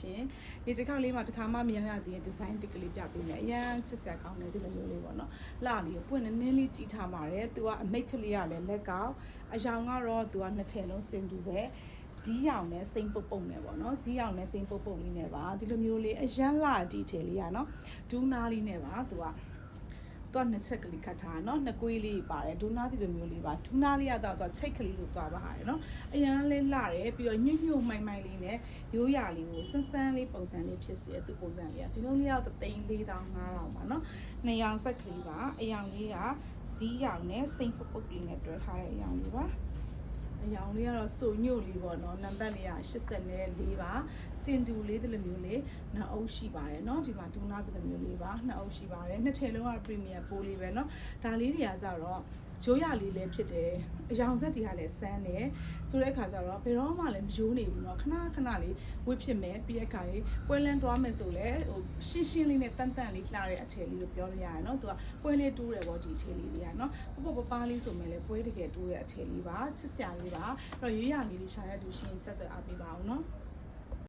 ရှင်ဒီတစ်ခါလေးမှာတစ်ခါမှမြင်ရသေးတဲ့ဒီဇိုင်းတစ်ကလေးပြပေးမယ်အရန်ချစ်စရာကောင်းတယ်ဒီလိုမျိုးလေးပေါ့နော်လှလေးကိုပွင့်နေနင်းလေးကြည့်ထားပါတယ်သူကအမိတ်ကလေးကလည်းလက်ကောက်အယောင်ကတော့သူကနှစ်ထည်လုံးစင်တူပဲဇီးရောင်နဲ့စိမ့်ပုတ်ပုတ်နဲ့ပေါ့နော်ဇီးရောင်နဲ့စိမ့်ပုတ်ပုတ်လေးနဲ့ပါဒီလိုမျိုးလေးအရန်လှဒီထည်လေးကနော်ဒူးနာလေးနဲ့ပါသူက သူကနှစ်ချက်ကလေးခတ်ထားတယ်နော်နှစ်ကွေးလေးပါတယ်ဒူနာတီလိုမျိုးလေးပါဒူနာလေးကတော့သူကချိတ်ကလေးလို့သွားပါရတယ်နော်အရန်လေးလှတယ်ပြီးတော့ညှို့ညှို့မိုင်မိုင်လေးနဲ့ရိုးရာလေးကိုစန်းစန်းလေးပုံစံလေးဖြစ်စေသူပုံစံလေးကစီလုံးလေးကတော့သိန်း၄000 5000ပါနော်နှစ်ရောင်ဆက်ကလေးပါအရန်လေးကဇီးရောင်နဲ့စိန်ပုတ်ပုတ်လေးနဲ့တွဲထားတဲ့အရန်လေးပါ အယောင်လေးကတော့စုံညို့လေးပေါ့နော်နံပါတ်လေးက84ပါစင်တူလေးတလူမျိုးလေးနှအုပ်ရှိပါတယ်နော်ဒီမှာဒူနာတလူမျိုးလေးပါနှအုပ်ရှိပါတယ်နှစ်ထည်လုံးကပရီမီယံပိုးလေးပဲနော်ဒါလေးတွေကဆိုတော့ရိုးရလေးလည်းဖြစ်တယ် အယောင်ဆက်တွေကလည်းစမ်းတယ်ဆိုတဲ့အခါကျတော့ဘယ်တော့မှလည်းမယိုးနေဘူးเนาะခဏခဏလေးဝစ်ဖြစ်မယ်ပြီးတဲ့အခါလေးပွဲလန်းသွားမယ်ဆိုလဲဟိုရှင်းရှင်းလေးနဲ့တန်တန်လေးလှတဲ့အထည်လေးကိုပြောလို့ရတယ်เนาะသူကပွဲလေးတိုးတယ်ပေါ့ဒီအထည်လေးတွေကเนาะပပပပလေးဆိုမယ်လေပွဲတကယ်တိုးတဲ့အထည်လေးပါချစ်စရာလေးပါအဲ့တော့ရိုးရလေးတွေရှာရတူရှရင်ဆက်သွယ်အားပေးပါအောင်เนาะ